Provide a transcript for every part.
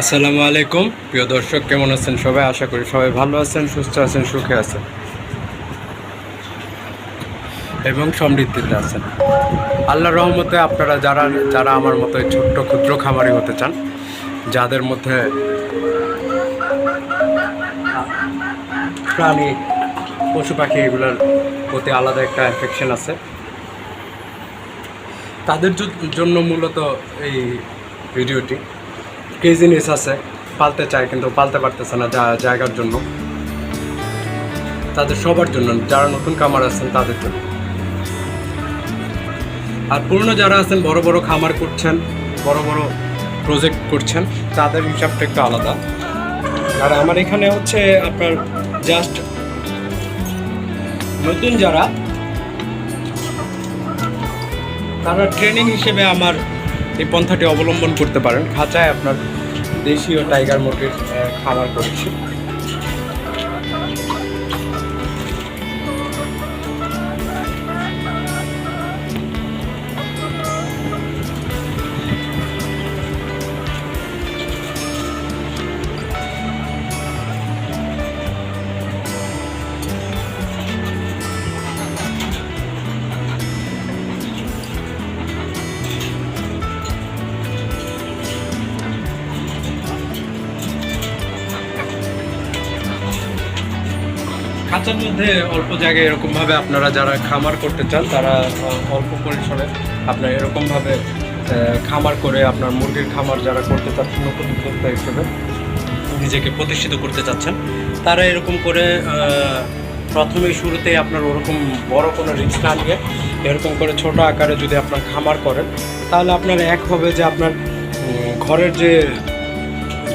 আসসালামু আলাইকুম। প্রিয় দর্শক, কেমন আছেন সবাই? আশা করি সবাই ভালো আছেন, সুস্থ আছেন, সুখে আছেন এবং সমৃদ্ধিতে আছেন। আল্লাহর রহমতে আপনারা যারা যারা আমার মতো ছোট্ট ক্ষুদ্র খামারি হতে চান, যাদের মধ্যে প্রাণী, পশু পাখি এগুলোর প্রতি আলাদা একটা অ্যাফেকশন আছে, তাদের জন্য মূলত এই ভিডিওটি কি জিনিস আছে? পালতে চায় কিন্তু পালতে পারতেছে না জায়গার জন্য। তাদের সবার জন্য, যারা নতুন খামার আছেন তাদের জন্য। আর পুরনো যারা আছেন, বড় বড় খামার করছেন, বড় বড় প্রজেক্ট করছেন, তাদের হিসাবটা একটু আলাদা। আর আমার এখানে হচ্ছে আপনার জাস্ট নতুন যারা, তারা ট্রেনিং হিসেবে আমার এই পন্থাটি অবলম্বন করতে পারেন। খাঁচায় আপনার দেশীয় টাইগার মুরগির খাবার করেছি। খাঁচার মধ্যে অল্প জায়গায় এরকমভাবে আপনারা যারা খামার করতে চান, তারা অল্প পরিসরে আপনার এরকমভাবে খামার করে আপনার মুরগির খামার যারা করতে চাচ্ছেন নতুন উদ্যোক্তা হিসেবে নিজেকে প্রতিষ্ঠিত করতে চাচ্ছেন, তারা এরকম করে প্রথমেই শুরুতেই আপনার ওরকম বড় কোনো রিস্ক না নিয়ে এরকম করে ছোট আকারে যদি আপনার খামার করেন, তাহলে আপনার এক হবে যে আপনার ঘরের যে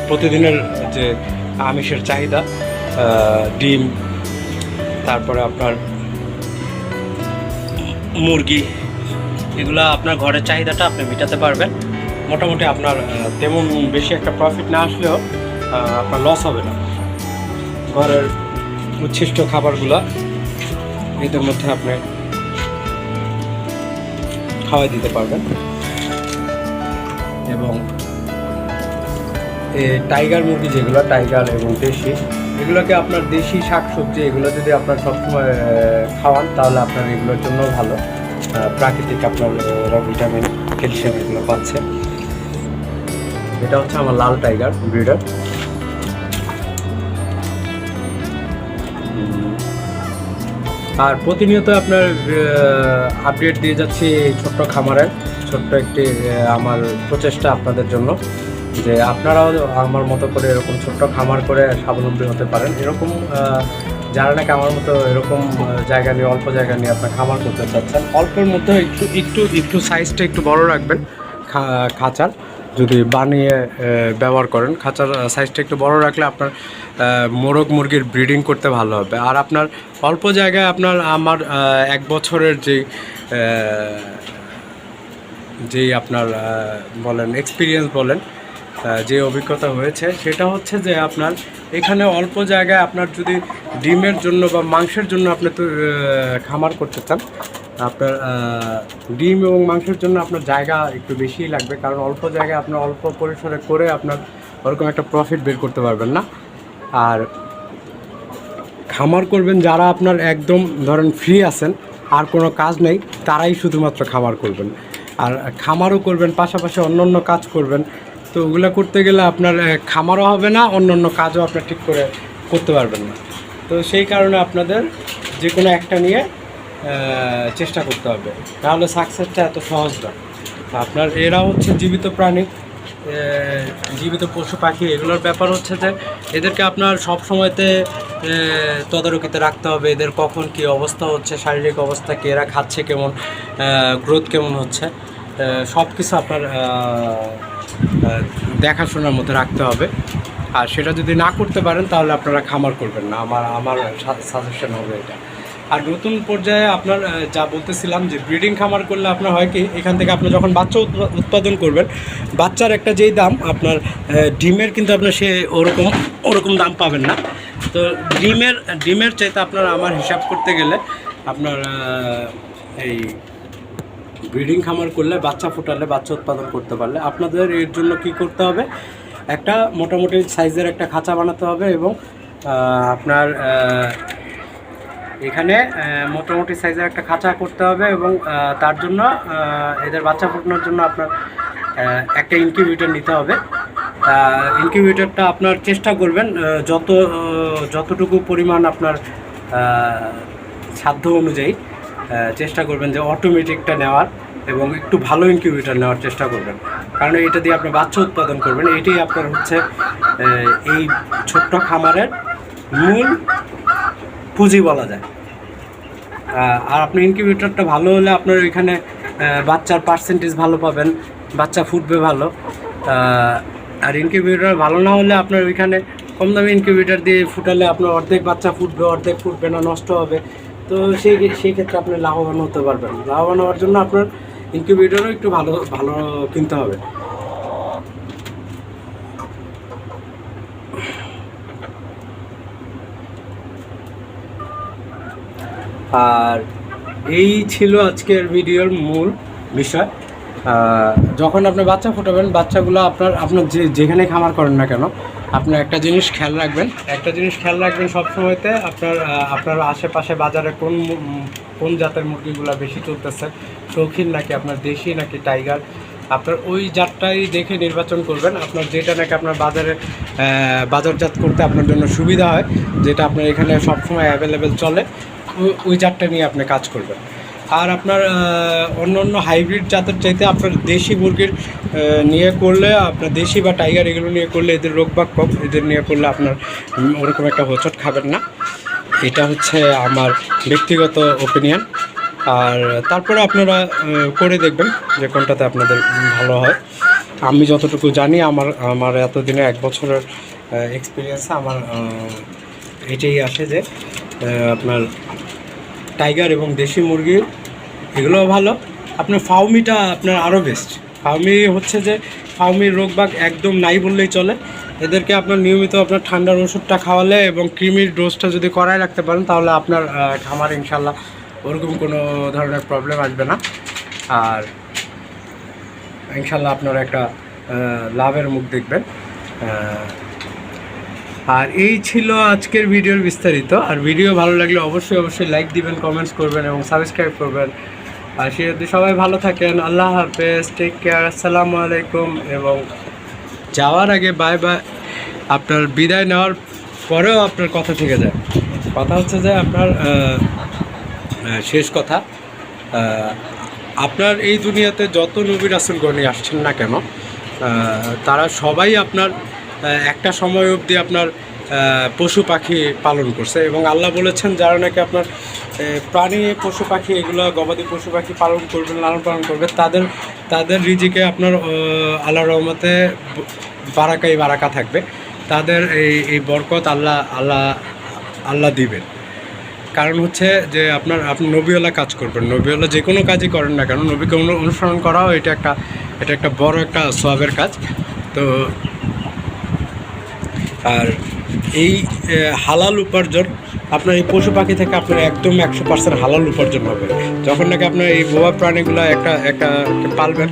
প্রতিদিনের যে আমিষের চাহিদা ডিম তারপরে আপনার মুরগি, এগুলা আপনার ঘরের চাহিদাটা আপনি মেটাতে পারবেন। মোটামুটি আপনার তেমন বেশি একটা প্রফিট না আসলেও আপনার লস হবে না। ঘরের উচ্ছিষ্ট খাবারগুলো এদের মধ্যে আপনি খাওয়াই দিতে পারবেন। এবং টাইগার মুরগি যেগুলো টাইগার এবং দেশি এগুলোকে আপনার দেশি শাকসবজি, এগুলো যদি আপনার সবসময় খাওয়ান, তাহলে আপনার এগুলোর জন্য ভালো। প্রাকৃতিক আপনার ভিটামিন, ক্যালসিয়াম এগুলো পাচ্ছে এটা হচ্ছে আমার লাল টাইগার ব্রিডার। আর প্রতিনিয়ত আপনার আপডেট দিয়ে যাচ্ছি ছোট্ট খামারের, ছোট্ট একটি আমার প্রচেষ্টা আপনাদের জন্য। যে আপনারাও আমার মতো করে এরকম ছোট্ট খামার করে স্বাবলম্বী হতে পারেন। এরকম যারা নাকি আমার মতো এরকম জায়গা নিয়ে, অল্প জায়গা নিয়ে আপনার খামার করতে চাচ্ছেন, অল্পের মধ্যে একটু একটু একটু সাইজটা একটু বড় রাখবেন। খাঁচার যদি বানিয়ে ব্যবহার করেন, খাঁচার সাইজটা একটু বড় রাখলে আপনার মোরগ মুরগির ব্রিডিং করতে ভালো হবে। আর আপনার অল্প জায়গায় আপনার আমার এক বছরের যে যেই আপনার বলেন এক্সপিরিয়েন্স বলেন যে অভিজ্ঞতা হয়েছে, সেটা হচ্ছে যে আপনার এখানে অল্প জায়গায় আপনার যদি ডিমের জন্য বা মাংসের জন্য আপনি তো খামার করতে চান, আপনার ডিম এবং মাংসের জন্য আপনার জায়গা একটু বেশিই লাগবে, কারণ অল্প জায়গায় আপনার অল্প পরিসরে করে আপনার ওরকম একটা প্রফিট বের করতে পারবেন না। আর খামার করবেন যারা আপনার একদম ধরেন ফ্রি আছেন, আর কোনো কাজ নেই, তারাই শুধুমাত্র খামার করবেন। আর খামারও করবেন, পাশাপাশি অন্য অন্য কাজ করবেন তো ওগুলো করতে গেলে আপনার খামারও হবে না অন্য অন্য কাজও আপনার ঠিক করে করতে পারবেন না। তো সেই কারণে আপনাদের যে কোনো একটা নিয়ে চেষ্টা করতে হবে। তাহলে সাকসেসটা এত সহজ না আপনার, এরা হচ্ছে জীবিত প্রাণী। জীবিত পশু পাখি, এগুলোর ব্যাপার হচ্ছে যে, এদেরকে আপনার সব সময়তে তদারকিতে রাখতে হবে। এদের কখন কি অবস্থা হচ্ছে, শারীরিক অবস্থা কি, এরা খাচ্ছে কেমন গ্রোথ কেমন হচ্ছে সব কিছু আপনার দেখাশোনার মধ্যে রাখতে হবে। আর সেটা যদি না করতে পারেন, তাহলে আপনারা খামার করবেন না। আমার আমার সাজেশন হবে এটা। আর নতুন পর্যায়ে আপনার যা বলতেছিলাম যে ব্রিডিং খামার করলে আপনার হয় কি, এখান থেকে আপনি যখন বাচ্চা উৎপা- উৎপাদন করবেন, বাচ্চার একটা যেই দাম, আপনার ডিমের কিন্তু আপনার সে ওরকম ওরকম দাম পাবেন না। তো ডিমের ডিমের চাইতে আপনার আমার হিসাব করতে গেলে আপনার এই ব্রিডিং খামার করলে, বাচ্চা ফোটালে, বাচ্চা উৎপাদন করতে পারলে আপনাদের এর জন্য কি করতে হবে? একটা মোটামুটি সাইজের একটা খাঁচা বানাতে হবে এবং আপনার এখানে মোটামুটি সাইজের একটা খাঁচা করতে হবে এবং তার জন্য এদের বাচ্চা ফোটানোর জন্য আপনার একটা ইনকিউবেটর নিতে হবে। ইনকিউবেটরটা আপনার চেষ্টা করবেন যত যতটুকু পরিমাণ আপনার সাধ্য অনুযায়ী চেষ্টা করবেন যে অটোমেটিকটা নেওয়ার। এবং একটু ভালো ইনকিউবেটর নেওয়ার চেষ্টা করবেন। কারণ এটা দিয়ে আপনি বাচ্চা উৎপাদন করবেন। এটাই আপনার হচ্ছে এই ছোট্ট খামারের মূল পুঁজি বলা যায়। আর আপনি ইনকিউবেটরটা ভালো হলে আপনার ওইখানে বাচ্চার পার্সেন্টেজ ভালো পাবেন, বাচ্চা ফুটবে ভালো। আর ইনকিউবেটর ভালো না হলে আপনার ওইখানে কম দামি ইনকিউবেটর দিয়ে ফুটালে আপনার অর্ধেক বাচ্চা ফুটবে, অর্ধেক ফুটবে না, নষ্ট হবে। তো সেই সেই ক্ষেত্রে আপনি লাভবান হতে পারবেন। লাভবান হওয়ার জন্য আপনার ইনকিউবেটরও একটু ভালো ভালো কিনতে হবে। আর এই ছিল আজকের ভিডিওর মূল বিষয়। যখন আপনি বাচ্চা ফোটাবেন, বাচ্চাগুলো আপনার আপনার যে, যেখানে খামার করেন না কেন, আপনার একটা জিনিস খেয়াল রাখবেন। একটা জিনিস খেয়াল রাখবেন সব সময়তে আপনার আপনার আশেপাশে বাজারে কোন কোন জাতের মুরগিগুলো বেশি চলতেছে? শৌখিন নাকি আপনার দেশি নাকি টাইগার? আপনার ওই জাতটাই দেখে নির্বাচন করবেন। আপনার যেটা নাকি আপনার বাজারে বাজারজাত করতে আপনার জন্য সুবিধা হয়, যেটা আপনার এখানে সবসময় অ্যাভেলেবেল চলে, ওই- জাতটা নিয়ে আপনি কাজ করবেন। আর আপনার অন্য অন্য হাইব্রিড জাতের চাইতে আপনার দেশি মুরগির নিয়ে করলে, আপনার দেশি বা টাইগার এগুলো নিয়ে করলে এদের রোগ বাগ কম এদের নিয়ে করলে আপনার ওরকম একটা হোঁচট খাবেন না। এটা হচ্ছে আমার ব্যক্তিগত ওপিনিয়ন আর তারপরে আপনারা করে দেখবেন যে কোনটাতে আপনাদের ভালো হয়। আমি যতটুকু জানি, আমার আমার এতদিনে এক বছরের এক্সপিরিয়েন্সে আমার এটাই আসে যে আপনার টাইগার এবং দেশি মুরগি, এগুলোও ভালো। আপনার ফাউমিটা আপনার আরও বেস্ট ফাউমি হচ্ছে যে ফাউমির রোগবাগ একদম নাই বললেই চলে। এদেরকে আপনার নিয়মিত আপনার ঠান্ডার ওষুধটা খাওয়ালে এবং ক্রিমির ডোজটা যদি করায় রাখতে পারেন, তাহলে আপনার খামার ইনশাল্লাহ ওরকম কোনো ধরনের প্রবলেম আসবে না। আর ইনশাল্লাহ আপনারা একটা লাভের মুখ দেখবেন। আর এই ছিল আজকের ভিডিওর বিস্তারিত। আর ভিডিও ভালো লাগলে অবশ্যই অবশ্যই লাইক দিবেন কমেন্টস করবেন এবং সাবস্ক্রাইব করবেন। আর যদি সবাই ভালো থাকেন, আল্লাহ হাফেজ টেক কেয়ার আসসালামু আলাইকুম এবং যাওয়ার আগে বাই বাই আপনার বিদায় নেওয়ার পরেও আপনার কথা থেকে যায়। কথা হচ্ছে যে আপনার শেষ কথা আপনার এই দুনিয়াতে যত নবী রাসুলগণ আসছেন না কেন তারা সবাই আপনার একটা সময় অবধি আপনার পশু পাখি পালন করছে এবং আল্লাহ বলেছেন, যারা নাকি আপনার প্রাণী পশু পাখি, এগুলো গবাদি পশু পাখি পালন করবেন লালন পালন করবে, তাদের তাদের রিজিকে আপনার আল্লাহ রহমতে বারাকাই বারাকা থাকবে। তাদের এই এই বরকত আল্লাহ আল্লাহ আল্লাহ দিবেন। কারণ হচ্ছে যে আপনার, আপনি নবীওয়ালা কাজ করবেন, নবীওয়ালা যে কোনো কাজই করেন না কেন, নবীকে অনুসরণ করাও এটা একটা এটা একটা বড় একটা সোয়াবের কাজ। তো, আর এই হালাল উপার্জন আপনার এই পশু পাখি থেকে আপনার একদম একশো পার্সেন্ট হালাল উপার্জন হবে। যখন নাকি আপনার এই বোবা প্রাণীগুলো একটা একটা পালবেন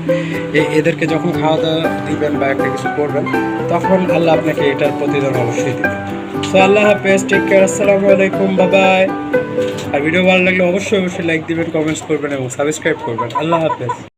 এদেরকে যখন খাওয়া দাওয়া দিবেন বা একটা কিছু করবেন, তখন আল্লাহ আপনাকে এটার প্রতিদান অবশ্যই দেবে তো আল্লাহ হাফেজ টেক কেয়ার আসসালামু আলাইকুম বাবাই আর ভিডিও ভালো লাগলে অবশ্যই অবশ্যই লাইক দিবেন কমেন্টস করবেন এবং সাবস্ক্রাইব করবেন। আল্লাহ হাফেজ।